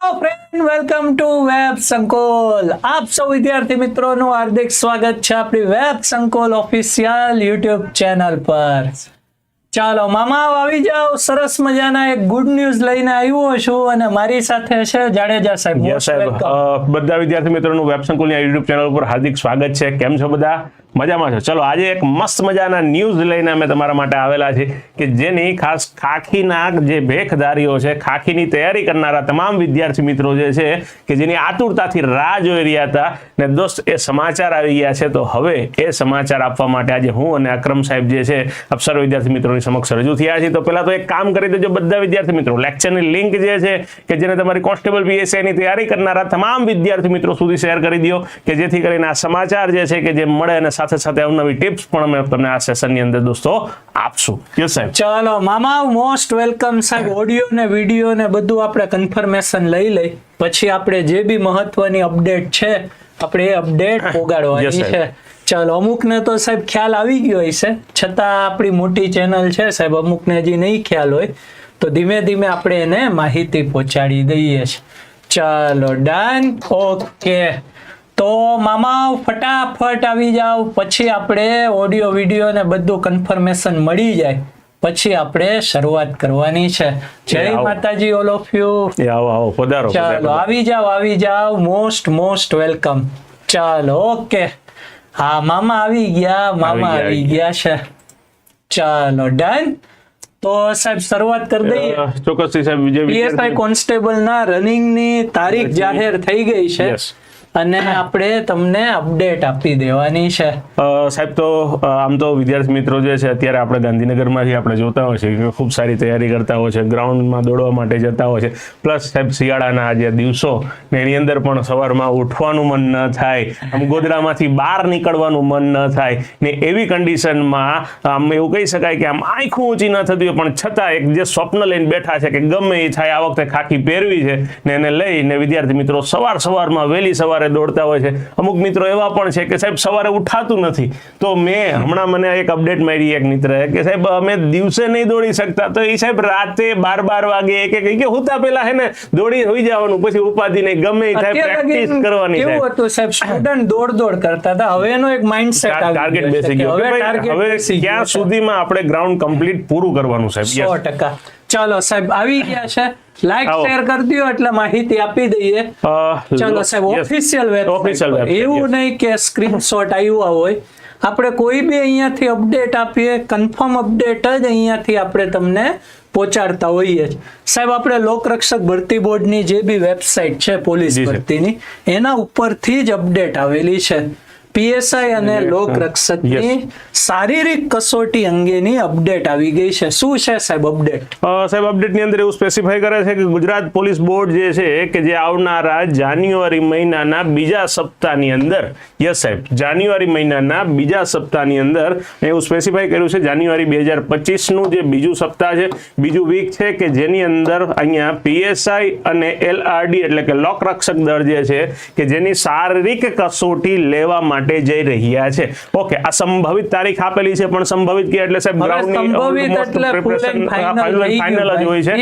Hello friend welcome to web Sankul આપ સૌ વિદ્યાર્થી મિત્રોનું હાર્દિક સ્વાગત છે આપણી web Sankul official YouTube channel પર. ચાલો મામા આવી જાઓ. સરસ મજાના એક ગુડ ન્યૂઝ લઈને આવ્યો છું અને મારી સાથે છે જાડેજા સાહેબ. સાહેબ. બધા વિદ્યાર્થી મિત્રોનું વેબ સંકુલની યુટ્યુબ ચેનલ ઉપર હાર્દિક સ્વાગત છે. કેમ છો બધા? મજામાં છો. ચલો, આજે એક મસ્ત મજાના ન્યૂઝ લઈને અમે તમારા માટે આવેલા છે કે જેની ખાસ ખાખીના જે ભેખધારીઓ છે, ખાખીની તૈયારી કરનારા તમામ વિદ્યાર્થી મિત્રો જે છે કે જેની આતુરતાથી રાહ જોઈ રહ્યા હતા ને દોસ્ત, એ સમાચાર આવી ગયા છે. તો હવે એ સમાચાર આપવા માટે આજે હું અને અક્રમ સાહેબ જે છે અપ્સર વિદ્યાર્થી મિત્રોની સમક્ષ રજૂ થયા છે તો પહેલાં તો એક કામ કરી દેજો બધા વિદ્યાર્થી મિત્રો. લેક્ચરની લિંક જે છે કે જેને તમારી કોન્સ્ટેબલ પીએસઆઈની તૈયારી કરનારા તમામ વિદ્યાર્થી મિત્રો સુધી શેર કરી દો કે જેથી કરીને આ સમાચાર જે છે કે જે મળે અને સાથે સાથે અવનવી ટિપ્સ પણ અમે તમને આ સેશનની અંદર દોસ્તો આપશું. યસ સાહેબ ચાલો મામા મોસ્ટ વેલકમ સાહેબ. ઓડિયો ને વીડિયો ને બધું આપણે કન્ફર્મેશન લઈ લઈ. પછી આપણે જે બી મહત્વની અપડેટ છે આપણે એ અપડેટ પોગાડવાની છે. ચાલો અમુકને તો સાહેબ ખ્યાલ આવી ગયો હશે. છતાં આપણી મોટી ચેનલ છે સાહેબ અમુકને હજી નહીં ખ્યાલ હોય. તો ધીમે ધીમે આપણે એને માહિતી પહોંચાડી દઈએ છીએ. ચાલો ડન ઓકે તો મામા ફટાફટ આવી જાવ પછી આપણે ઓડિયો વીડિયો ને બધું કન્ફર્મેશન મળી જાય. પછી આપણે શરૂઆત કરવાની છે. જય માતાજી ઓલ ઓફ યુ આવો આવો પધારો ચાલો આવી જાવ આવી જાવ મોસ્ટ મોસ્ટ વેલકમ ચાલો ઓકે હા મામા આવી ગયા મામા આવી ગયા, છે. ચાલો ડન તો સાહેબ શરૂઆત કરી દઈએ. ચોક્કસ સાહેબ પીએસઆઈ કોન્સ્ટેબલ ના રનિંગની તારીખ જાહેર થઈ ગઈ છે. અને આપણે તમને અપડેટ આપી દેવાની છે. સાહેબ, તો આમ તો વિદ્યાર્થી મિત્રો જે છે, અત્યારે આપણે ગાંધીનગરમાંથી આપણે જોતા હોય છે કે ખૂબ સારી તૈયારી કરતા હોય છે, ગ્રાઉન્ડમાં દોડવા માટે જતા હોય છે. પ્લસ, સાહેબ, શિયાળાના આજે દિવસો ને એની અંદર પણ સવારમાં ઉઠવાનું મન ન થાય, આમ ગોદડામાંથી બહાર નીકળવાનું મન ન થાય, ને એવી કન્ડિશનમાં આમ એવું કહી શકાય કે આમ આંખું ઊંચી ન થતી હોય, પણ છતાં એક જે સ્વપ્ન લઈને બેઠા છે કે ગમે એ થાય, આ વખતે ખાખી પહેરવી છે, ને એને લઈને વિદ્યાર્થી મિત્રો સવાર સવારમાં, વહેલી સવારે દોડતા હોય છે. અમુક મિત્રો એવા પણ છે કે સાહેબ સવારે ઉઠાતું નથી. તો મેં હમણાં મને એક અપડેટ મળી એક મિત્રએ કે સાહેબ અમે દિવસે નહીં દોડી શકતા. તો એ સાહેબ રાતે બાર બાર વાગે એક એક કે હુતા પેલા હે ને દોડી હોઈ જવાનું પછી ઉપાધિ નહીં ગમે એ થાય પ્રેક્ટિસ કરવાની કેવું હતું સાહેબ સ્ટુડન્ટ દોડ દોડ કરતા હતા. હવે એનો એક માઇન્ડસેટ ટાર્ગેટ બેસી ગયો. કે હવે ક્યાં સુધીમાં આપણે ગ્રાઉન્ડ કમ્પ્લીટ પૂરું કરવાનું સાહેબ? સો Yes. ટકા. ચાલો સાહેબ આવી ગયા છે. લાઈક શેર કરી દો એટલે માહિતી આપી દઈએ. ચલો સાહેબ ઓફિશિયલ વેબસાઇટ એવું નહીં કે સ્ક્રીનશોટ આવ્યા હોય. આપણે કોઈ બી અહીંયાથી અપડેટ આપીએ કન્ફર્મ અપડેટ જ અહીંયાથી આપણે તમને પહોંચાડતા હોઈએ સાહેબ આપણે લોકરક્ષક ભરતી બોર્ડની જે બી વેબસાઇટ છે પોલીસ. ભરતીની એના ઉપરથી જ અપડેટ આવેલી છે. પીએસઆઈ અને લોક લોકરક્ષકની શારીરિક કસોટી અંગેની અપડેટ આવી ગઈ છે. શું છે સાહેબ અપડેટ? સાહેબ સાહેબ અપડેટની અંદર એવું સ્પેસિફાઈ કરે છે કે ગુજરાત પોલીસ બોર્ડ જે છે કે જે આવનારા જાન્યુઆરી મહિનાના બીજા સપ્તાહની અંદર યસ સાહેબ જાન્યુઆરી મહિનાના બીજા સપ્તાહની અંદર એવું સ્પેસિફાઈ કર્યું છે. જાન્યુઆરી બે હજાર પચીસનું જે બીજું સપ્તાહ છે બીજું વીક છે કે જેની અંદર અહીંયા પીએસઆઈ અને એલઆરડી એટલે કે લોક રક્ષક દળ જે છે કે જેની શારીરિક કસોટી લેવા માટે જઈ રહ્યા છે. ઓકે આ સંભવિત તારીખ આપેલી છે પણ સંભવિત કે એટલે સાહેબ ગ્રાઉન્ડની સંભવિત એટલે ગયું final જ હોય છે.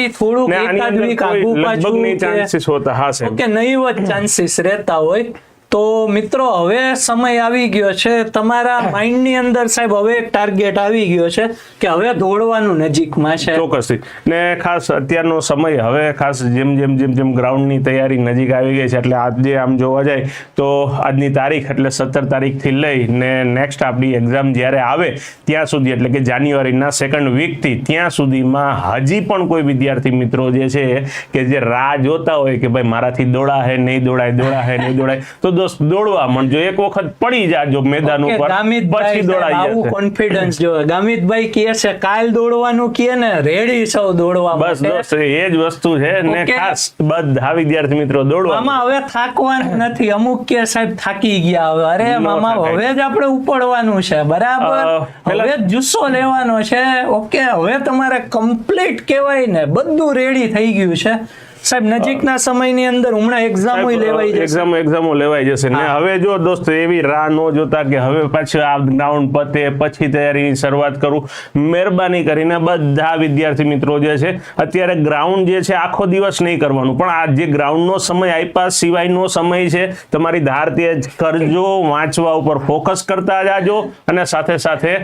ને આની એકાદ વીક આગુ પાછું લગભગ ચાન્સીસ હોતા હા ઓકે નહીવત ચાન્સીસ રહેતા હોય. તો મિત્રો હવે સમય આવી ગયો છે. તમારા માઇન્ડની અંદર સાહેબ હવે એક ટાર્ગેટ આવી ગયો છે કે હવે દોડવાનું નજીકમાં છે. ચોક્કસથી. ને ખાસ અત્યારનો સમય હવે ખાસ જેમ જેમ જેમ જેમ ગ્રાઉન્ડની તૈયારી નજીક આવી ગઈ છે એટલે આજે આમ જોવા જાય તો આજની તારીખ એટલે સત્તર તારીખથી લઈ ને નેક્સ્ટ આપણી એક્ઝામ જ્યારે આવે ત્યાં સુધી એટલે કે જાન્યુઆરીના સેકન્ડ વીકથી ત્યાં સુધીમાં હજી પણ કોઈ વિદ્યાર્થી મિત્રો જે છે કે જે રાહ જોતા હોય કે ભાઈ મારાથી દોડા હે નહીં દોડાય દોડા હે નહીં દોડાય તો દોસ્ત દોડવા માંડજો. એક વખત પડી જાજો મેદાન ઉપર. પછી દોડાઈ કોન્ફિડન્સ જો ગામિતભાઈ કહે છે કાલ દોડવાનું કહે ને રેડી સૌ દોડવા બસ દોસ્ત એ જ વસ્તુ છે ને ખાસ બધા વિદ્યાર્થી મિત્રો દોડવા મામા હવે થાકવાનું નથી. અમુક કે સાહેબ થાકી ગયા હવે. અરે મામા હવે જ આપણે ઉપડવાનું છે. બરાબર? હવે જુસ્સો લેવાનો છે. ઓકે હવે તમારે કમ્પ્લીટ કહેવાય ને બધું રેડી થઈ ગયું છે. સાહેબ નજીકના સમયની અંદર હમણાં એક્ઝામો લેવાઈ જશે. એક્ઝામો એક્ઝામો લેવાઈ જશે. ને હવે જો દોસ્તો એવી રાહ ન જોતા કે હવે પાછું આ ગ્રાઉન્ડ પતે પછી તૈયારીની શરૂઆત કરું. મહેરબાની કરીને બધા વિદ્યાર્થી મિત્રો જે છે અત્યારે ગ્રાઉન્ડ જે છે આખો દિવસ નહીં કરવાનું. પણ આ જે ગ્રાઉન્ડનો સમય આઈપાસ સિવાયનો સમય છે તમારી ધાર તેજ કરજો વાંચવા ઉપર ફોકસ કરતા જાજો. અને સાથે સાથે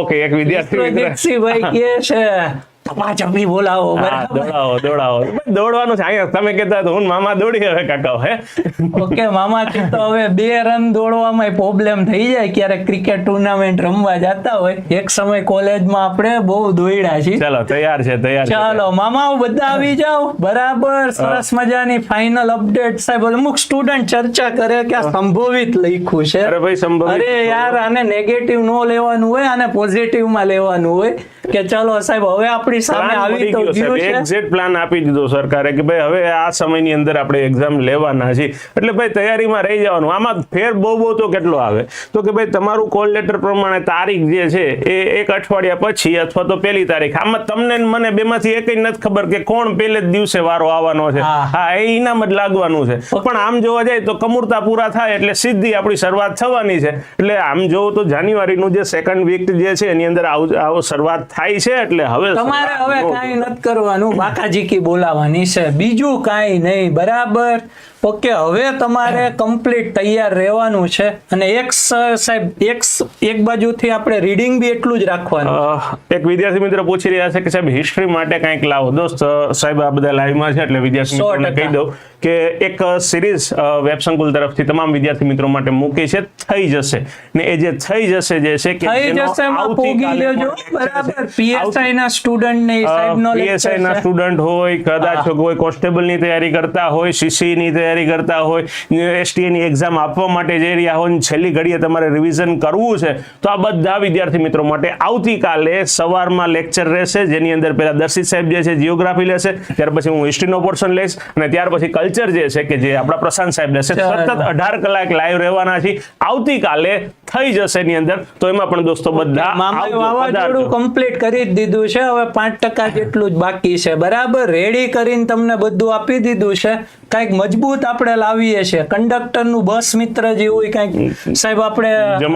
ઓકે એક વિદ્યાર્થી મિત્ર કે છે ધપાચપી બોલાવો દોડાવો દોડાવો. દોડવાનું છે. તમે કહેતા હતા હું મામા દોડી હવે કાકા હે? ઓકે મામાથી તો હવે બે રન દોડવામાં પ્રોબ્લેમ થઈ જાય. ક્યારેક ક્રિકેટ ટુર્નામેન્ટ રમવા જતા હોય. એક સમય કોલેજમાં આપણે બહુ દોડ્યા છીએ. ચલો તૈયાર છે તૈયાર ચાલો મામાઓ બધા આવી જાઓ. બરાબર સરસ મજાની ફાઇનલ અપડેટ સાહેબ અમુક સ્ટુડન્ટ ચર્ચા કરે કે આ સંભવિત લખ્યું છે. અરે ભાઈ સંભવિત અરે યાર આને નેગેટિવ નો લેવાનું હોય આને પોઝિટિવમાં લેવાનું હોય. કે ચાલો સાહેબ હવે આપણી સામે આવી તો ગયું છે. એક્ઝેક્ટ પ્લાન આપી દીધો સરકારે કે ભાઈ હવે આ સમયની અંદર આપણે એક્ઝામ લેવાના છે એટલે ભાઈ તૈયારીમાં રહી જવાનું. આમાં ફેર બહુ બહુ તો કેટલો આવે? તો કે ભાઈ તમારું કોલ લેટર પ્રમાણે તારીખ જે છે એ એક અઠવાડિયા પછી અથવા તો પહેલી તારીખ. આમાં તમને મને બેમાંથી એકય નથી ખબર કે કોણ પહેલે જ દિવસે વારો આવવાનો છે. હા. એ ઇનામ જ લાગવાનું છે. પણ આમ જોવા જાય તો કમૂરતા પૂરા થાય એટલે સીધી આપણી શરૂઆત થવાની છે. એટલે આમ જોવો તો જાન્યુઆરીનું જે સેકન્ડ વીક જે છે એની અંદર આવો આવું શરૂઆત થાય છે. એટલે હવે તમારે હવે કાંઈ નથી કરવાનું. બાકાજી કી બોલાવાની છે. બીજું કાંઈ નહીં. બરાબર? ઓકે હવે તમારે કમ્પ્લીટ તૈયાર રહેવાનું છે અને એક સાહેબ એક એક બાજુથી આપણે રીડિંગ બી એટલું જ રાખવાનું. એક વિદ્યાર્થી મિત્ર પૂછી રહ્યા છે કે સાહેબ હિસ્ટ્રી માટે કંઈક લાવો. દોસ્ત સાહેબ આ બધા લાઈવમાં છે એટલે વિદ્યાર્થી મિત્રોને કહી દઉં કે એક સિરીઝ વેબ સંકુલ તરફથી તમામ વિદ્યાર્થી મિત્રો માટે મૂકી છે. થઈ જશે. ને એ જે થઈ જશે જે છે કે થઈ જશે પોગી લેજો. બરાબર. પીએસઆઈ ના સ્ટુડન્ટ ને સાહેબ નો પીએસઆઈ ના સ્ટુડન્ટ હોય કદાચ કોઈ કોન્સ્ટેબલની તૈયારી કરતા હોય સીસી ની તૈયારી કરતા હોય એસટીએની એક્ઝામ આપવા માટે જઈ રહ્યા હોય છેલ્લી ઘડીએ તમારે રિવિઝન કરવું છે તો આ બધા વિદ્યાર્થી મિત્રો માટે આવતીકાલે સવારમાં લેક્ચર રહેશે જેની અંદર પહેલાં દર્શિત સાહેબ જે છે જીઓગ્રાફી લેશે ત્યાર પછી હું હિસ્ટ્રીનો પોર્શન લઈશ અને ત્યાર પછી કલ્ચર જે છે કે જે આપણા પ્રશાંત સાહેબ લેશે સતત અઢાર કલાક લાઈવ રહેવાના છે આવતીકાલે થઈ જશે એની અંદર તો એમાં પણ દોસ્તો બધા વાવાઝોડું કમ્પ્લીટ કરી જ દીધું છે હવે પાંચ ટકા જેટલું જ બાકી છે. બરાબર? રેડી કરીને તમને બધું આપી દીધું છે. કંઈક મજબૂત આપણે લાવીએ છીએ. કંડક્ટરનું બસ મિત્ર જેવું કંઈક સાહેબ આપણે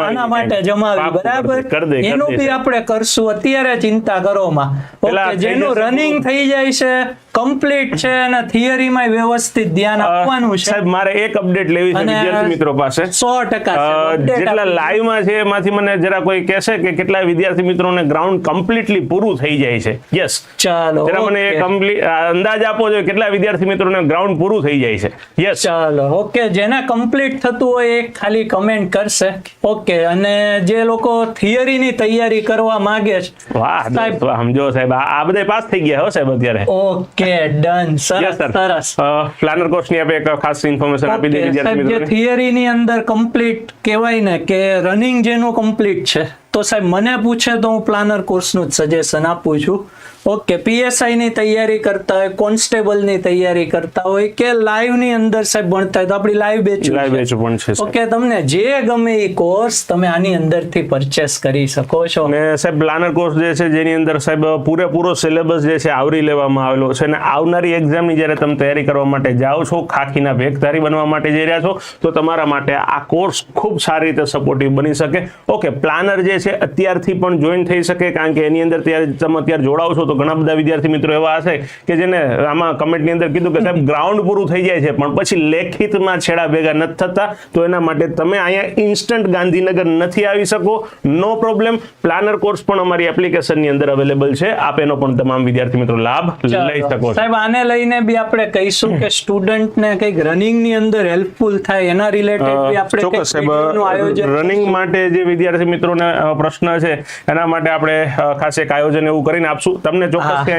આના માટે જમાવી. બરાબર? એનું બી આપણે કરશું. અત્યારે ચિંતા કરોમાં ઓકે જેનું રનિંગ થઈ જાય છે કમ્પ્લીટ છે અને થિયરીમાં વ્યવસ્થિત ધ્યાન આપવાનું છે. સાહેબ મારે એક અપડેટ લેવી છે વિદ્યાર્થી મિત્રો પાસે. સો ટકા અ, સાહેબ, update જેટલા આપી લાઈવમાં છે એમાંથી મને જરા કોઈ કહેશે કે કેટલા વિદ્યાર્થી મિત્રોને ગ્રાઉન્ડ કમ્પ્લીટલી પૂરું થઈ જાય છે. યસ ચાલો જરા મને. કમ્પ્લીટ અંદાજ આપો છો કેટલા વિદ્યાર્થી મિત્રોને ગ્રાઉન્ડ પૂરું થઈ જાય છે. યસ ચાલો ઓકે જેના કમ્પ્લીટ થતું હોય એ ખાલી કમેન્ટ કરશે. ઓકે અને જે લોકો થિયરીની તૈયારી કરવા માંગે છે વાહ સાહેબ. સમજો સાહેબ આ બધે પાસ થઈ ગયા હો સાહેબ અત્યારે. ઓકે ડન સરસ સરસ. પ્લાનર કોર્સની આપણે એક ખાસ ઇન્ફોર્મેશન આપી દીધી વિદ્યાર્થી મિત્રો થિયરીની અંદર કમ્પ્લીટ કહેવાય ને કે રનિંગ જેનું કમ્પ્લીટ છે. તો સાહેબ, મને પૂછે તો હું પ્લાનર કોર્સનું જ સજેશન આપું છું. ઓકે પીએસઆઈ ની તૈયારી કરતા હોય કોન્સ્ટેબલની તૈયારી કરતા હોય કે લાઈવની અંદર સાહેબ ભણતા હોય? તો આપણી લાઈવ બેચ લાઈવ બેચ પણ છે ઓકે તમને જે ગમે એ કોર્સ તમે આની અંદરથી પરચેસ કરી શકો છો. અને સાહેબ પ્લાનર કોર્સ જે છે જેની અંદર સાહેબ પૂરેપૂરો સિલેબસ જે છે આવરી લેવામાં આવેલો છે અને આવનારી એક્ઝામની જ્યારે તમે તૈયારી કરવા માટે જાઓ છો ખાખીના ભેગધારી બનવા માટે જઈ રહ્યા છો તો તમારા માટે આ કોર્સ ખૂબ સારી રીતે સપોર્ટિવ બની શકે. ઓકે પ્લાનર જે છે અત્યારથી પણ જોઈન થઈ શકે કારણ કે એની અંદર ત્યારે તમે અત્યારે જોડાવ છો તો ઘણા બધા વિદ્યાર્થી મિત્રો એવા હશે કે જેને આમાં કમેન્ટની અંદર કીધું કે સાહેબ ગ્રાઉન્ડ પૂરું થઈ જાય છે પણ પછી લેખિતમાં છેડા ભેગા નથી થતા તો એના માટે તમે અહીંયા ઇન્સ્ટન્ટ ગાંધીનગર નથી આવી શકો. નો પ્રોબ્લેમ પ્લાનર કોર્સ પણ અમારી એપ્લિકેશનની અંદર અવેલેબલ છે. આપ એનો પણ તમામ વિદ્યાર્થી મિત્રો લાભ લઈ શકો સાહેબ આને લઈને બી આપણે કહીશું કે સ્ટુડન્ટ ને રનિંગની રનિંગની અંદર હેલ્પફુલ થાય એના રિલેટેડ બી આપણે ચોક્કસ આયોજન સાહેબ રનિંગ માટે જે વિદ્યાર્થી મિત્રોને પ્રશ્ન છે એના માટે આપણે ખાસ એક આયોજન એવું કરીને આપશું. તમને ચોક્કસ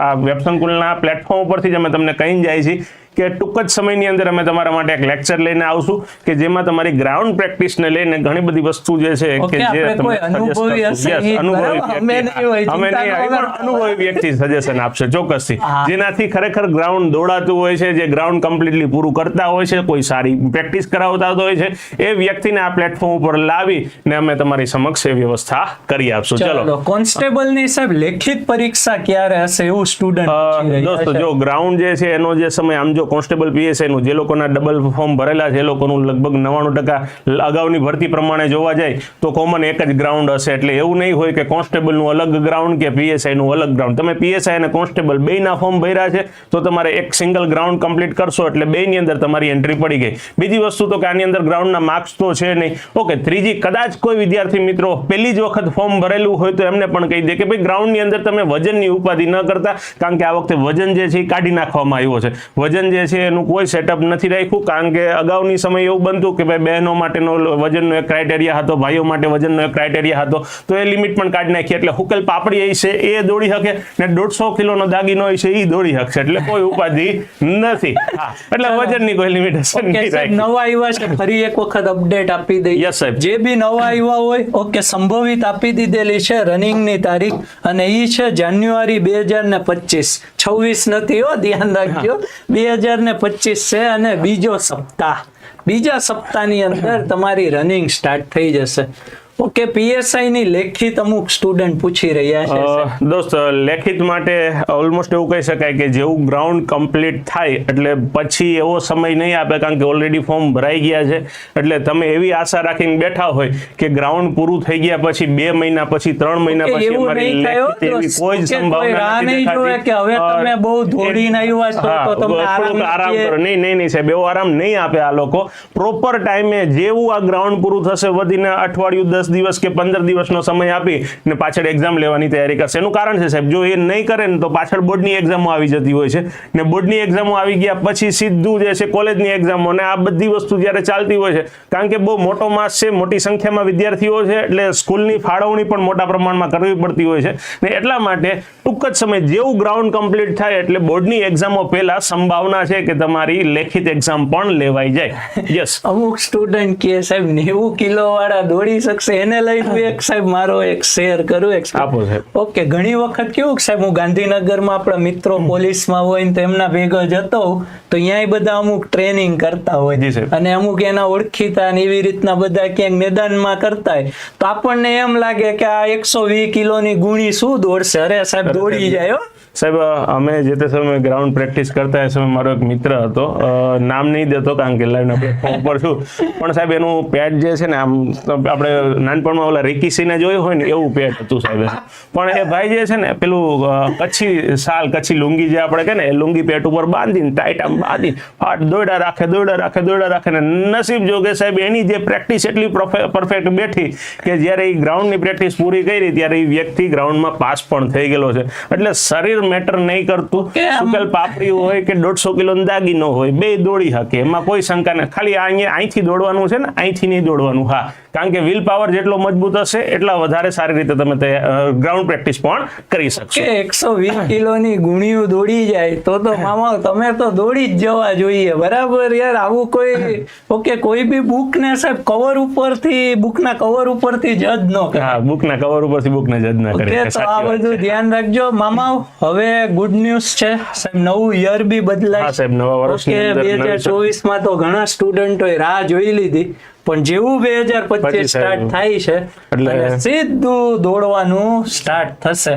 આ વેબ સંકુલના પ્લેટફોર્મ ઉપરથી જ અમે તમને કહી જાય છીએ. કે ટૂંક જ સમયની અંદર અમે તમારા માટે એક લેક્ચર લઈને આવશું કે જેમાં તમારી ગ્રાઉન્ડ પ્રેક્ટિસને લઈને ઘણી બધી વસ્તુ જે છે કે જે આપણે અનુભવી. વ્યક્તિ. સજેશન આપશે. ચોક્કસથી જેનાથી ખરેખર ગ્રાઉન્ડ દોડાતું હોય છે જે ગ્રાઉન્ડ કમ્પ્લીટલી પૂરું કરતા હોય છે કોઈ સારી પ્રેક્ટિસ કરાવતા હોય છે એ વ્યક્તિને આ પ્લેટફોર્મ ઉપર લાવી ને અમે તમારી સમક્ષ એ વ્યવસ્થા કરી આપશું. ચલો. ચલો કોન્સ્ટેબલની સાહેબ લેખિત પરીક્ષા ક્યારે હશે એવું સ્ટુડન્ટ દોસ્તો જો ગ્રાઉન્ડ જે છે એનો જે સમય આમ જો કોન્સ્ટેબલ પીએસઆઈનું જે લોકોના ડબલ ફોર્મ ભરેલા છે, એ લોકોનું લગભગ નવ્વાણું ટકા અગાઉની ભરતી પ્રમાણે જોવા જાય, તો કોમન એક જ ગ્રાઉન્ડ હશે. એટલે એવું નહીં હોય કે કોન્સ્ટેબલનું અલગ ગ્રાઉન્ડ કે પીએસઆઈ નું અલગ ગ્રાઉન્ડ તમે પીએસઆઈ અને કોન્સ્ટેબલ બેના ફોર્મ ભર્યા છે, તો તમારે એક સિંગલ ગ્રાઉન્ડ કમ્પ્લીટ કરશો, એટલે બેની અંદર તમારી એન્ટ્રી પડી ગઈ. બીજી વસ્તુ તો કે આની અંદર ગ્રાઉન્ડના માર્ક્સ તો છે નહીં. ઓકે, ત્રીજી કદાચ કોઈ વિદ્યાર્થી મિત્રો પહેલી જ વખત ફોર્મ ભરેલું હોય તો એમને પણ કહી દે કે ભાઈ ગ્રાઉન્ડની અંદર તમે વજનની ઉપાધિ ન કરતા, કારણ કે આ વખતે વજન જે છે એ કાઢી નાખવામાં આવ્યો છે. વજન જે છે એનું કોઈ સેટઅપ નથી રાખ્યું કારણ કે અગાઉની સમય એવું બનતું કે ભાઈ બહેનો માટેનો વજનનો એક ક્રાઇટેરિયા હતો ભાઈઓ માટે વજનનો એક ક્રાઇટેરિયા હતો તો એ લિમિટ પણ કાઢી નાખી. એટલે હુકેલ પાપડી એ છે એ દોડી શકે ને દોઢસો કિલોનો દાગીનો છે એ દોડી શકશે એટલે કોઈ ઉપાધિ નથી. એટલે વજનની કોઈ લિમિટેશન નહીં સાહેબ નવા આવ્યા છે ફરી એક વખત અપડેટ આપી દઈએ. યસ સાહેબ. જે બી નવા આવ્યા હોય ઓકે સંભવિત આપી દીધેલી છે રનિંગની તારીખ અને એ છે જાન્યુઆરી બે હજાર ને પચીસ. છવ્વીસ નથી હો ધ્યાન રાખજો. બે હજાર ને પચીસ છે અને બીજો સપ્તાહ. બીજા સપ્તાહની અંદર તમારી રનિંગ સ્ટાર્ટ થઈ જશે. ઓકે પીએસઆઈ ની લેખિત અમુક સ્ટુડન્ટ પૂછી રહ્યા છે. દોસ્ત લેખિત માટે ઓલમોસ્ટ એવું કહી શકાય કે જેવું ગ્રાઉન્ડ કમ્પ્લીટ થાય એટલે પછી એવો સમય નહીં આપે કારણ કે ઓલરેડી ફોર્મ ભરાઈ ગયા છે. એટલે તમે એવી આશા રાખીને બેઠા હોય કે ગ્રાઉન્ડ પૂરું થઈ ગયા પછી બે મહિના પછી ત્રણ મહિના પછી અમારી લેખિત એવી કોઈ જ સંભાવના નથી જોવે કે હવે તમે બહુ ધોડીને આવ્યા છો તો તમને આરામ આરામ કરો. નહીં નહીં નહીં સાહેબ એવો આરામ નહીં આપે આ લોકો. પ્રોપર ટાઈમે જેવું આ ગ્રાઉન્ડ પૂરું થશે વધીને અઠવાડિયું દસ દિવસ કે પંદર દિવસનો સમય આપી ને પાછળ એક્ઝામ લેવાની તૈયારી કરશે. એનું કારણ છે સાહેબ જો એ નહીં કરે ને તો પાછળ બોર્ડની એક્ઝામો આવી જતી હોય છે. ને બોર્ડની એક્ઝામો આવી ગયા પછી સીધું જે છે કોલેજની એક્ઝામો ને આ બધી વસ્તુ જ્યારે ચાલતી હોય છે કારણ કે બહુ મોટો માસ છે મોટી સંખ્યામાં વિદ્યાર્થીઓ છે એટલે સ્કૂલની ફાળવણી પણ મોટા પ્રમાણમાં કરવી પડતી હોય છે. ને એટલા માટે ટૂંક જ સમય જેવું ગ્રાઉન્ડ કમ્પ્લીટ થાય એટલે બોર્ડની એક્ઝામો પહેલા સંભાવના છે કે તમારી લેખિત એક્ઝામ પણ લેવાઈ જાય. યસ અમુક સ્ટુડન્ટ કે સાહેબ નેવું કિલો વાળા દોડી શકશે એને લઈને હું એક સાહેબ મારો એક શેર કરું એક આપો સાહેબ. ઓકે ઘણી વખત કેવું સાહેબ હું ગાંધીનગરમાં આપણા મિત્રો પોલીસમાં હોય ને તો એમના ભેગો જતો તો અહીંયા બધા અમુક ટ્રેનિંગ કરતા હોય. છે અને અમુક એના ઓળખીતા ને એવી રીતના બધા ક્યાંક મેદાનમાં કરતા હોય. તો આપણને એમ લાગે કે આ એકસો વીસ કિલોની ગુણી શું દોડશે? અરે સાહેબ દોડી જાય હો. સાહેબ અમે જે તે સમયે ગ્રાઉન્ડ પ્રેક્ટિસ કરતા એ સમયે મારો એક મિત્ર હતો. નામ નહીં દેતો કારણ કે લાઈવના પ્લેટફોર્મ ઉપર છું. પણ સાહેબ એનું પેટ જે છે ને આમ આપણે નાનપણમાં ઓલા રિકીસીને જોયું હોય ને એવું પેટ હતું સાહેબ. પણ એ ભાઈ જે છે ને પેલું કચ્છી શાલ કચ્છી લુંગી જે આપણે કે ને એ લુંગી પેટ ઉપર બાંધીને ટાઈટ આમ બાંધી ફાટ દોડા રાખે દોડા રાખે દોડા રાખે ને નસીબ જોગે સાહેબ એની જે પ્રેક્ટિસ એટલી પરફેક્ટ બેઠી કે જ્યારે એ ગ્રાઉન્ડની પ્રેક્ટિસ પૂરી કરી ત્યારે એ વ્યક્તિ ગ્રાઉન્ડમાં પાસ પણ થઈ ગયેલો છે. એટલે શરીર મેટર નહીં કરતું સુકેલ પાપડી હોય કે દોઢસો કિલો દાગીનો હોય બે દોડી શકે એમાં કોઈ શંકા નહીં. ખાલી અહીંયા અહીંથી દોડવાનું છે ને અહીંથી નહીં દોડવાનું. હા કારણ કે વિલ પાવર જેટલો મજબૂત હશે એટલા વધારે સારી રીતે તમે ગ્રાઉન્ડ પ્રેક્ટિસ પણ કરી શકશો. કે એકસો વીસ કિલોની ગુણીઓ દોડી જાય તો તો મામા તમે તો દોડી જ જવા જોઈએ. બરાબર યાર આવું કોઈ ઓકે કોઈ બી બુક ને સાહેબ કવર ઉપરથી બુકના કવર ઉપરથી જજ ન કરે. હા બુકના કવર ઉપરથી બુકને જજ ન કરે. તો આ બધું ધ્યાન રાખજો. મામા હવે ગુડ ન્યૂઝ છે. સાહેબ નવું યર બી બદલાય. સાહેબ નવા વર્ષની અંદર બે નવી હજાર ચોવીસમાં તો ઘણા સ્ટુડન્ટોએ રાહ જોઈ લીધી. પણ જેવું બે હજાર પચીસ સ્ટાર્ટ થાય છે એટલે- સીધું દોડવાનું સ્ટાર્ટ થશે.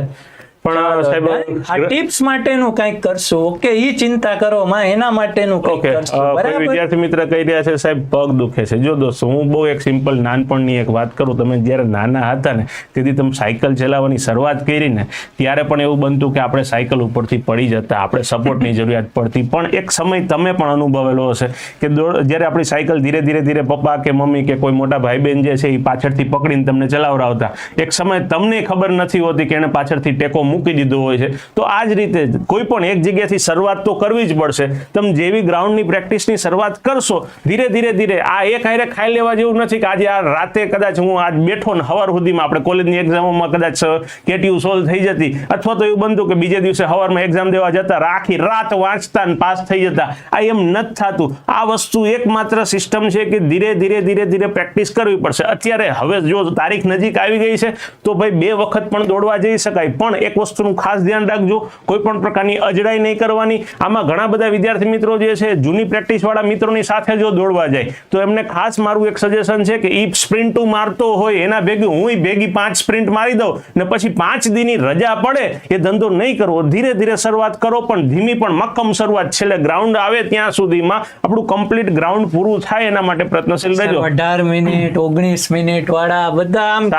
પણ સાહેબ આ ટિપ્સ માટેનું કંઈક કરશું? ઓકે ઈ ચિંતા કરો માં એના માટેનું કંઈક કરશું? બરાબર? વિદ્યાર્થી મિત્ર કહી રહ્યા છે સાહેબ પગ દુખે છે. જો દોસ્તો હું બહુ એક સિમ્પલ નાનપણની એક વાત કરું તમે જ્યારે નાના હતા ને તેથી તમે સાયકલ ચલાવવાની શરૂઆત કરી ને ત્યારે પણ એવું બનતું કે આપણે સાયકલ ઉપરથી પડી જતા આપણે સપોર્ટની જરૂરિયાત પડતી. પણ એક સમય તમે પણ અનુભવેલો હશે કે જ્યારે આપણી સાયકલ ધીરે ધીરે ધીરે પપ્પા કે મમ્મી કે કોઈ મોટા ભાઈ બહેન જે છે એ પાછળથી પકડીને તમને ચલાવડાવતા. એક સમય તમને ખબર નથી હોતી કે એને પાછળથી ટેકો મૂકી દીધો હોય છે. તો આ જ રીતે કોઈ પણ એક જગ્યાથી શરૂઆત તો કરવી જ પડશે. તમે જેવી ગ્રાઉન્ડની પ્રેક્ટિસની શરૂઆત કરશો, ધીરે ધીરે ધીરે આ એક હારે ખાઈ લેવા જેવું નથી કે આજે આ રાતે કદાચ હું આજ બેઠો ને હવાર સુધીમાં આપણે કોલેજની એક્ઝામોમાં કદાચ કેટીયુ સોલ્વ થઈ જતી. અથવા તો એવું બનતું કે બીજે દિવસે હવારમાં એક્ઝામ દેવા જતા આખી રાત વાંચતા ને પાસ થઈ જતા. આ એમ નથી થતું. આ વસ્તુ એકમાત્ર સિસ્ટમ છે કે ધીરે ધીરે ધીરે ધીરે પ્રેક્ટિસ કરવી પડશે. અત્યારે હવે જો તારીખ નજીક આવી ગઈ છે, તો ભાઈ બે વખત પણ દોડવા જઈ શકાય. પણ એક વસ્તુનું ખાસ ધ્યાન રાખજો. કોઈ પણ પ્રકારની અજડાઈ નહીં કરવાની. આમાં ઘણા બધા વિદ્યાર્થી મિત્રો જે છે જૂની પ્રેક્ટિસવાળા મિત્રોની સાથે જો દોડવા જાય તો એમને ખાસ મારું એક સજેશન છે કે એ સ્પ્રિન્ટુ મારતો હોય એના ભેગી હું ભેગી પાંચ સ્પ્રિન્ટ મારી દઉં ને પછી પાંચ દીની રજા પડે એ ધંધો નહીં કરવો. ધીરે ધીરે શરૂઆત કરો પણ ધીમી પણ મક્કમ શરૂઆત. છેલ્લે ગ્રાઉન્ડ આવે ત્યાં સુધીમાં આપણું કમ્પ્લીટ ગ્રાઉન્ડ પૂરું થાય એના માટે પ્રયત્નશીલ રહેજો. અઢાર મિનિટ ઓગણીસ મિનિટ વાળા બધા આમ.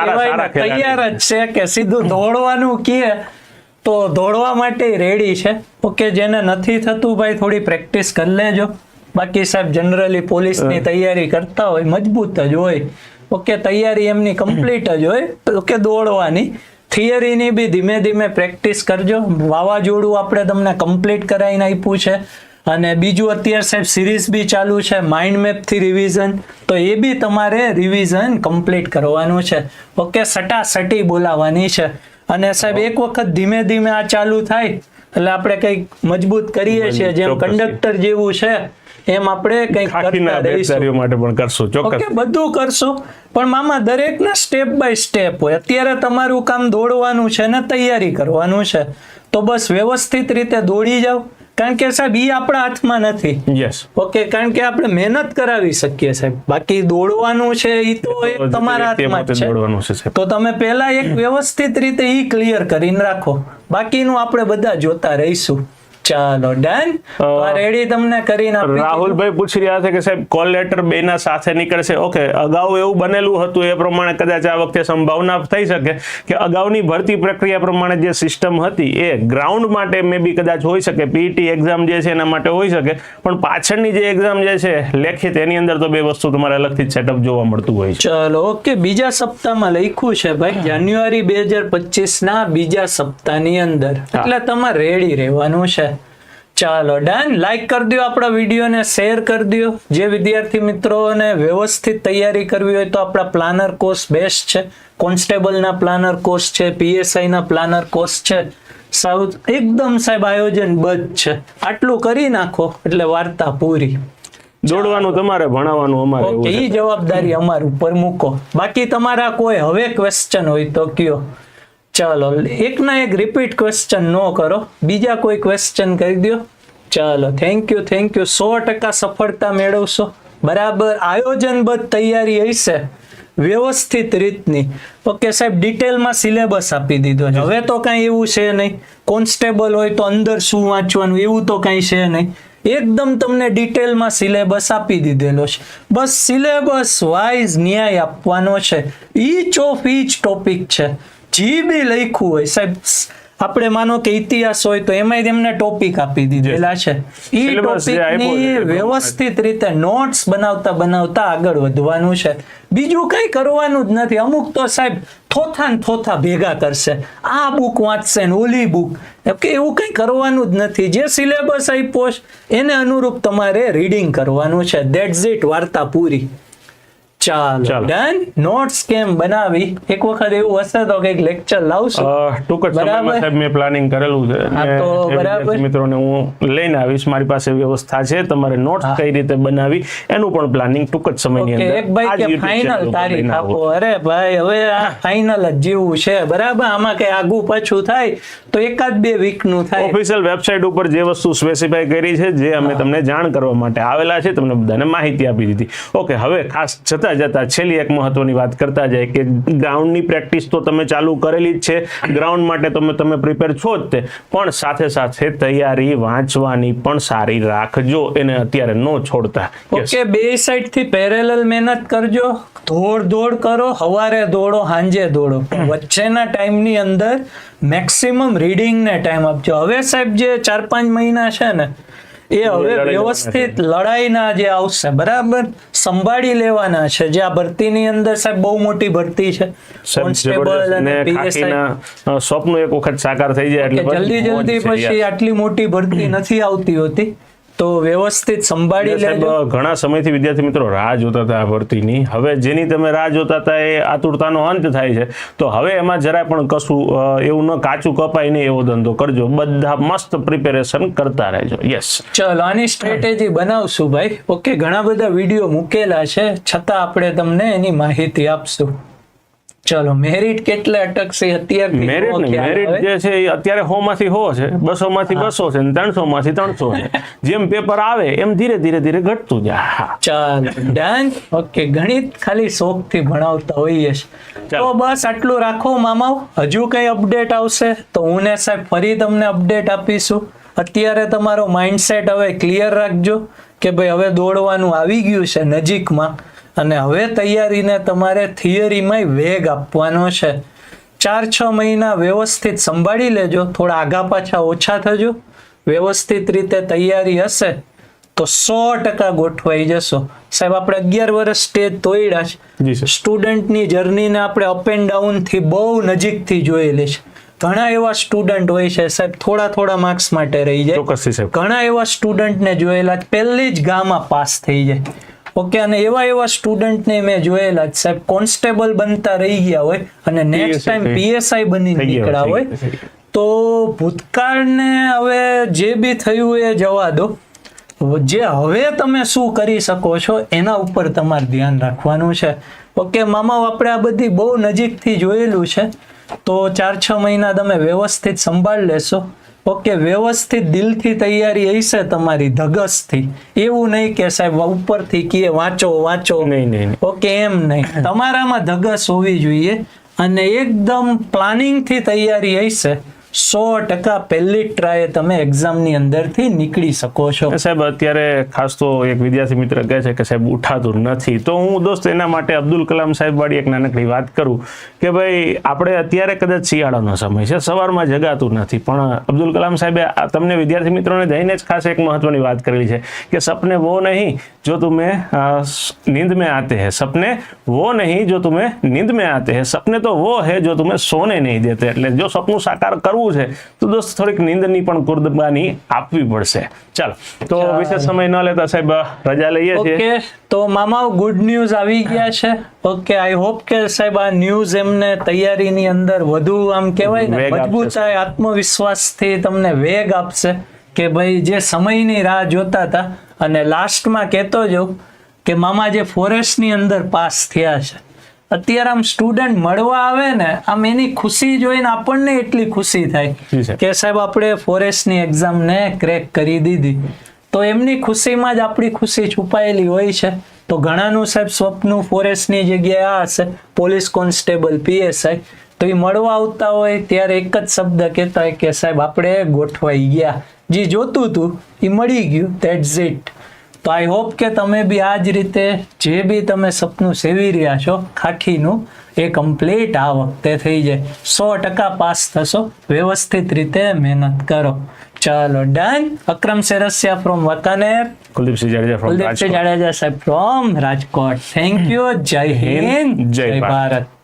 તૈયાર જ છે કે સીધું દોડવાનું કહે તો દોડવા માટે રેડી છે. ઓકે જેને નથી થતું ભાઈ થોડી પ્રેક્ટિસ કરી લેજો. બાકી સાહેબ જનરલી પોલીસની તૈયારી કરતા હોય મજબૂત જ હોય. ઓકે તૈયારી એમની કમ્પ્લીટ જ હોય. ઓકે દોડવાની. થિયરીની બી ધીમે ધીમે પ્રેક્ટિસ કરજો. વાવાઝોડું આપણે તમને કમ્પ્લીટ કરાવીને આપ્યું છે. અને બીજું અત્યારે સાહેબ સિરીઝ બી ચાલુ છે માઇન્ડ મેપથી રિવિઝન તો એ બી તમારે રિવિઝન કમ્પ્લીટ કરવાનું છે. ઓકે સટાસટી બોલાવવાની છે. અને સાહેબ એક વખત ધીમે ધીમે આ ચાલુ થાય એટલે આપણે કંઈક મજબૂત કરીએ છીએ જેમ કંડક્ટર જેવું છે એમ આપણે કંઈક માટે પણ કરશું ચોક્કસ. બધું કરશું. પણ મામા દરેકના સ્ટેપ બાય સ્ટેપ હોય. અત્યારે તમારું કામ દોડવાનું છે ને તૈયારી કરવાનું છે. તો બસ વ્યવસ્થિત રીતે દોડી જાઓ. કારણ કે સાહેબ ઈ આપણા હાથમાં નથી. યસ ઓકે કારણ કે આપણે મહેનત કરાવી શકીએ સાહેબ. બાકી દોડવાનું છે એ તો એક તમારા હાથમાં છે. તો તમે પહેલા એક વ્યવસ્થિત રીતે ઈ ક્લિયર કરીને રાખો. બાકીનું આપણે બધા જોતા રહીશું. ચાલો ડન રેડી તમને કરીને રાહુલભાઈ પૂછી રહ્યા છે કે સાહેબ કોલ લેટર બે ના સાથે નીકળશે. ઓકે અગાઉ એવું બનેલું હતું એ પ્રમાણે કદાચ આ વખતે સંભાવના થઈ શકે કે અગાઉની ભરતી પ્રક્રિયા પ્રમાણે જે સિસ્ટમ હતી એ ગ્રાઉન્ડ માટે મે બી કદાચ હોઈ શકે. પીઈટી એક્ઝામ જે છે એના માટે હોઈ શકે. પણ પાછળની જે એક્ઝામ જે છે લેખિત એની અંદર તો બે વસ્તુ તમારે અલગથી સેટઅપ જોવા મળતું હોય છે. ચલો ઓકે બીજા સપ્તાહમાં લખ્યું છે ભાઈ જાન્યુઆરી બે હજાર પચીસ ના બીજા સપ્તાહની અંદર. એટલે તમારે રેડી રહેવાનું છે. ચાલો ડન. લાઈક કરી દો આપણા વિડીયોને શેર કરી દો જે વિદ્યાર્થી મિત્રોને વ્યવસ્થિત તૈયારી કરવી હોય તો આપણા પ્લાનર કોર્સ બેસ્ટ છે. કોન્સ્ટેબલના પ્લાનર કોર્સ છે પીએસઆઈના પ્લાનર કોર્સ છે. સાઉથ એકદમ સાહેબ આયોજન બધ છે. આટલું કરી નાખો એટલે વાર્તા પૂરી. જોડવાનું તમારે ભણાવવાનું અમારે એ ઈ જવાબદારી અમાર ઉપર મૂકો. બાકી તમારા કોઈ હવે ક્વેશ્ચન હોય તો કયો. ચાલો, એકના એક રિપીટ ક્વેશ્ચન નો કરો. બીજા કોઈ ક્વેશ્ચન કરી દો ચાલો થેન્ક યુ થેન્ક યુ સો ટકા સફળતા મેળવશો. બરાબર આયોજનબદ્ધ તૈયારી હશે. વ્યવસ્થિત રીતની. ઓકે, સાહેબ ડિટેલમાં સિલેબસ આપી દીધો છે. હવે તો કાંઈ એવું છે નહીં. કોન્સ્ટેબલ હોય તો અંદર શું વાંચવાનું, એવું તો કાંઈ છે નહીં. એકદમ તમને ડિટેલમાં સિલેબસ આપી દીધેલો છે. બસ સિલેબસ વાઇઝ ન્યાય આપવાનો છે. ઈચ ઓફ ઈચ ટોપિક છે. જે બી લખ્યું હોય સાહેબ આપણે માનો કે ઇતિહાસ હોય તો એમાં એમને ટોપિક આપી દીધેલા છે. છે ટોપિકની વ્યવસ્થિત રીતે નોટ્સ બનાવતા બનાવતા આગળ વધવાનું છે. બીજું કંઈ કરવાનું જ નથી. અમુક તો સાહેબ થોથા ને થોથા ભેગા કરશે. આ બુક વાંચશે ને ઓલી બુક કે એવું કંઈ કરવાનું જ નથી. જે સિલેબસ આપ્યો એને અનુરૂપ તમારે રીડિંગ કરવાનું છે. દેટ્સ ઇટ વાર્તા પૂરી. ચાલો. ડન નોટ્સ કેમ બનાવી? એક વખત એવું હશે તો કે લેક્ચર લાવશું. ટૂંક જ સમયમાં સાહેબ મેં પ્લાનિંગ કરેલું છે. તો બરાબર. મિત્રોને હું લઈને આવીશ. મારી પાસે વ્યવસ્થા છે. તમારે નોટ્સ કઈ રીતે બનાવી એનું પણ પ્લાનિંગ ટૂંક જ સમયની અંદર. એક ભાઈ કે ફાઇનલ તારીખ આપો. અરે ભાઈ હવે આ ફાઇનલ જ જેવું છે. બરાબર? આમાં કઈ આગુ પાછું થાય તો એકાદ બે વીકનું થાય. ઓફિશિયલ વેબસાઇટ ઉપર જે વસ્તુ સ્પેસિફાઈ કરી છે જે અમે તમને જાણ કરવા માટે આવેલા છે તમને બધાને માહિતી આપી દીધી. ઓકે હવે ખાસ જતા જતા છેલ્લી એક મહત્વની વાત કરતા જાય કે ગ્રાઉન્ડની પ્રેક્ટિસ તો તમે ચાલુ કરેલી જ છે. ગ્રાઉન્ડ માટે તમે તમે પ્રિપેર છો જ તે. પણ સાથે સાથે તૈયારી વાંચવાની પણ સારી રાખજો. એને અત્યારે ન છોડતા. ઓકે, બે સાઈડથી પેરેલલ મહેનત કરજો. દોડ દોડ કરો, હવારે દોડો હાંજે દોડો. વચ્ચેના ટાઈમની અંદર મેક્સિમમ રીડિંગ ને ટાઈમ આપજો. હવે સાહેબ જે ચાર પાંચ મહિના છે ને એ હવે વ્યવસ્થિત લડાઈના જે આવશે બરાબર? સંભાળી લેવાના છે. જે આ ભરતીની અંદર સાહેબ બહુ મોટી ભરતી છે. કોન્સ્ટેબલ અને સ્વપ્ન એક વખત સાકાર થઈ જાય એટલે જલ્દી જલ્દી પછી આટલી મોટી ભરતી નથી આવતી હોતી. તો વ્યવસ્થિત સંભાળી લેજો. ઘણા સમયથી વિદ્યાર્થી મિત્રો રાહ જોતા હતા આ ભરતીની. હવે જેની તમે રાહ જોતા હતા એ આતુરતાનો અંત થાય છે. તો હવે એમાં જરાય પણ કશું એવું ન કાચું કપાય નહીં એવો ધંધો કરજો. બધા મસ્ત પ્રિપેરેશન કરતા રહેજો. યસ ચલો આની સ્ટ્રેટેજી બનાવશું ભાઈ. ઓકે ઘણા બધા વીડિયો મૂકેલા છે. છતાં આપણે તમને એની માહિતી આપશું. ચલો મેરિટ કેટલે અટકશે અત્યારે મેરિટ મેરિટ જે છે એ અત્યારે સો માંથી સો છે બસો માંથી બસો છે ને ત્રણસો માંથી ત્રણસો છે. જેમ પેપર આવે એમ ધીરે ધીરે ધીરે ઘટતું જાય. ચાલો ડન ઓકે ગણિત ખાલી શોખથી ભણાવતા હોઈએ તો. બસ આટલું રાખો મામાઓ. હજુ કઈ અપડેટ આવશે તો હું ને સાહેબ ફરી તમને અપડેટ આપીશું. અત્યારે તમારો માઇન્ડસેટ હવે ક્લિયર રાખજો કે ભાઈ હવે દોડવાનું આવી ગયું છે નજીકમાં. અને હવે તૈયારીને તમારે થિયરીમાં વેગ આપવાનો છે. ચાર છ મહિના વ્યવસ્થિત સંભાળી લેજો. થોડા આગા પાછા ઓછા થજો. વ્યવસ્થિત રીતે તૈયારી હશે તો સો ટકા ગોઠવાઈ જશો. સાહેબ આપણે અગિયાર વર્ષ સ્ટેજ તોડ્યા છે. સ્ટુડન્ટની જર્નીને આપણે અપ એન્ડ ડાઉનથી બહુ નજીકથી જોયેલી છે. ઘણા એવા સ્ટુડન્ટ હોય છે સાહેબ થોડા થોડા માર્ક્સ માટે રહી જાય. ઘણા એવા સ્ટુડન્ટને જોયેલા પહેલી જ ગામાં પાસ થઈ જાય. ઓકે અને એવા એવા સ્ટુડન્ટને મેં જોયેલા સાહેબ કોન્સ્ટેબલ બનતા રહી ગયા હોય અને નેક્સ્ટ ટાઈમ પીએસઆઈ બની નીકળ્યા હોય. તો ભૂતકાળને હવે જે બી થયું એ જવા દો. જે હવે તમે શું કરી શકો છો એના ઉપર તમારે ધ્યાન રાખવાનું છે. ઓકે મામા આપણે આ બધી બહુ નજીકથી જોયેલું છે. તો ચાર છ મહિના તમે વ્યવસ્થિત સંભાળ લેશો. ઓકે વ્યવસ્થિત દિલથી તૈયારી હશે તમારી ધગસથી. એવું નહીં કે સાહેબ ઉપરથી કે વાંચો વાંચો. નહીં નહીં નહીં. ઓકે એમ નહીં. તમારામાં ધગસ હોવી જોઈએ અને એકદમ પ્લાનિંગથી તૈયારી હશે. સો ટકા પહેલી જ ટ્રાય તમે એક્ઝામની અંદરથી નીકળી શકો છો સાહેબ અત્યારે ખાસ તો એક વિદ્યાર્થી મિત્ર કહે છે કે સાહેબ ઉઠાતું નથી તો હું દોસ્ત એના માટે અબ્દુલ કલામ સાહેબ વાળી એક નાનકડી વાત કરું કે ભાઈ આપણે અત્યારે કદાચ શિયાળાનો સમય છે સવારમાં જગાતું નથી પણ અબ્દુલ કલામ સાહેબે આ તમને વિદ્યાર્થી મિત્રોને જઈને જ ખાસ એક મહત્વની વાત કરેલી છે કે સપને વો નહીં જો तुम्हें अ, नींद में आते हैं सपने वो नहीं जो तुम्हें नींद में आते हैं सपने तो वो है जो तुम्हें सोने नहीं देते એટલે જો સપનું સાકાર કરવું છે તો દોસ્ત થોડીક નીંદની પણ કુરબાની આપવી પડશે. ચાલો તો વિશેષ સમય ન લેતા સાહેબ રજા લઈએ છીએ. ઓકે તો મામા ગુડ ન્યૂઝ આવી ગયા છે. ઓકે આઈ હોપ કે સાહેબ આ ન્યૂઝ એમને તૈયારીની અંદર વધુ આમ કહેવાય ને. મજબૂતાઈ આત્મવિશ્વાસથી તમને વેગ આપશે કે ભાઈ જે સમયની રાહ જોતા હતા અને લાસ્ટમાં કહેતો જઉં કે મામા જે ફોરેસ્ટની અંદર પાસ થયા છે અત્યારે આમ સ્ટુડન્ટ મળવા આવે ને આમ એની ખુશી જોઈને આપણને એટલી ખુશી થાય કે સાહેબ આપણે ફોરેસ્ટની એક્ઝામને ક્રેક કરી દીધી. તો એમની ખુશીમાં જ આપણી ખુશી છુપાયેલી હોય છે. તો ઘણાનું સાહેબ સ્વપ્ન ફોરેસ્ટની જગ્યાએ આ હશે. પોલીસ કોન્સ્ટેબલ પીએસઆઈ તો એ મળવા આવતા હોય ત્યારે એક જ શબ્દ કહેતા હોય કે સાહેબ આપણે ગોઠવાઈ ગયા. જે જોતું હતું એ મળી ગયું. ધેટ્સ ઇટ તો આઈ હોપ કે તમે બી આ જ રીતે જે બી તમે સપનું સેવી રહ્યા છો ખાખીનું એ કમ્પ્લીટ આ વખતે થઈ જાય. સો ટકા પાસ થશો. વ્યવસ્થિત રીતે મહેનત કરો. ચાલો done Akram Sersiya from Wankaner. Kuldeepsinh Jadeja from Kuldeepsinh Rajkot. Jadeja સાહેબ ફ્રોમ રાજકોટ. થેન્ક યુ જય હિન્દ જય. ભારત.